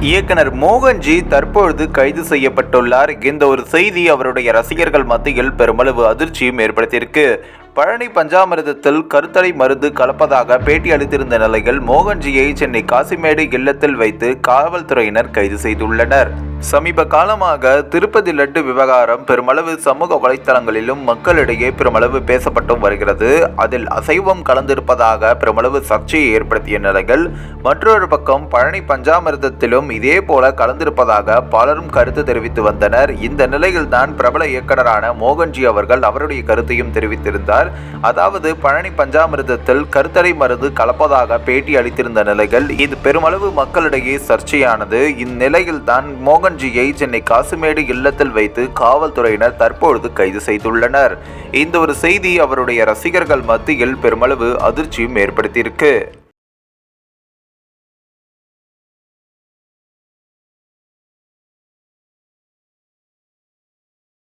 இயக்குனர் மோகன்ஜி தற்பொழுது கைது செய்யப்பட்டுள்ளார். இந்த ஒரு செய்தி அவருடைய ரசிகர்கள் மத்தியில் பெருமளவு அதிர்ச்சியும் ஏற்படுத்தியிருக்கு. பழனி பஞ்சாமிர்தத்தில் கருத்தடை மருந்து கலப்பதாக பேட்டி அளித்திருந்த நிலையில் மோகன்ஜியை சென்னை காசிமேடு இல்லத்தில் வைத்து காவல்துறையினர் கைது செய்துள்ளனர். சமீப காலமாக திருப்பதி லட்டு விவகாரம் பெருமளவு சமூக வலைத்தளங்களிலும் மக்களிடையே பெருமளவு பேசப்பட்டும் வருகிறது. அதில் அசைவம் கலந்திருப்பதாக பெருமளவு சர்ச்சையை ஏற்படுத்திய நிலையில் மற்றொரு பக்கம் பழனி பஞ்சாமிர்தத்திலும் இதே போல கலந்திருப்பதாக பலரும் கருத்து தெரிவித்து வந்தனர். இந்த நிலையில்தான் பிரபல இயக்குனரான மோகன்ஜி அவர்கள் அவருடைய கருத்தையும் தெரிவித்திருந்தார். அதாவது பழனி பஞ்சாமிர்தத்தில் கருத்தடை மருந்து கலப்பதாக பேட்டி அளித்திருந்த நிலையில் இது பெருமளவு மக்களிடையே சர்ச்சையானது. இந்நிலையில்தான் மோகன்ஜியை சென்னை காசுமேடு இல்லத்தில் வைத்து காவல்துறையினர் தற்பொழுது கைது செய்துள்ளனர். இந்த ஒரு செய்தி அவருடைய ரசிகர்கள் மத்தியில் பெருமளவு அதிர்ச்சியும் ஏற்படுத்தியிருக்கு.